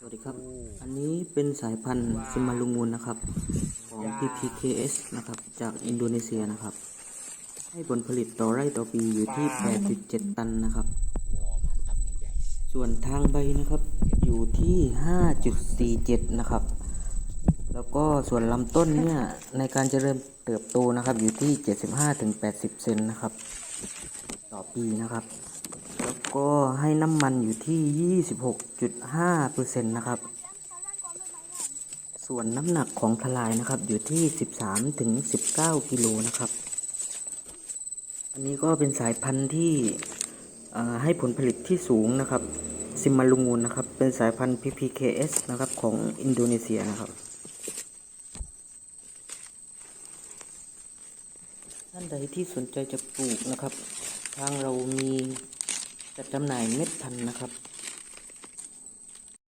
สวัสดีครับ อันนี้เป็นสายพันธุ์ซิมาลุงูนนะครับ ของ PPKS นะครับ จากอินโดนีเซียนะครับ ให้ผลผลิตต่อไร่ต่อปีอยู่ที่ 8.7 ตันนะครับ ส่วนทางใบนะครับ อยู่ที่ 5.47 นะครับ แล้วก็ส่วนลำต้นเนี่ย ในการเจริญเติบโตนะครับ อยู่ที่ 75-80 เซนนะครับ ต่อปีนะครับ แล้วก็ให้น้ำมันอยู่ที่ 26.5%นะครับ ส่วนน้ำหนักของทลายนะครับอยู่ที่ 13-19กิโลนะครับ อันนี้ก็เป็นสายพันธุ์ที่ให้ผลผลิตที่สูงนะครับซิมมาลุงูนนะครับ เป็นสายพันธุ์ PPKS นะครับของอินโดนีเซียนะครับท่านใดที่สนใจจะปลูกนะครับ ทางเรามี จัดจำหน่ายเม็ดพันธุ์นะครับ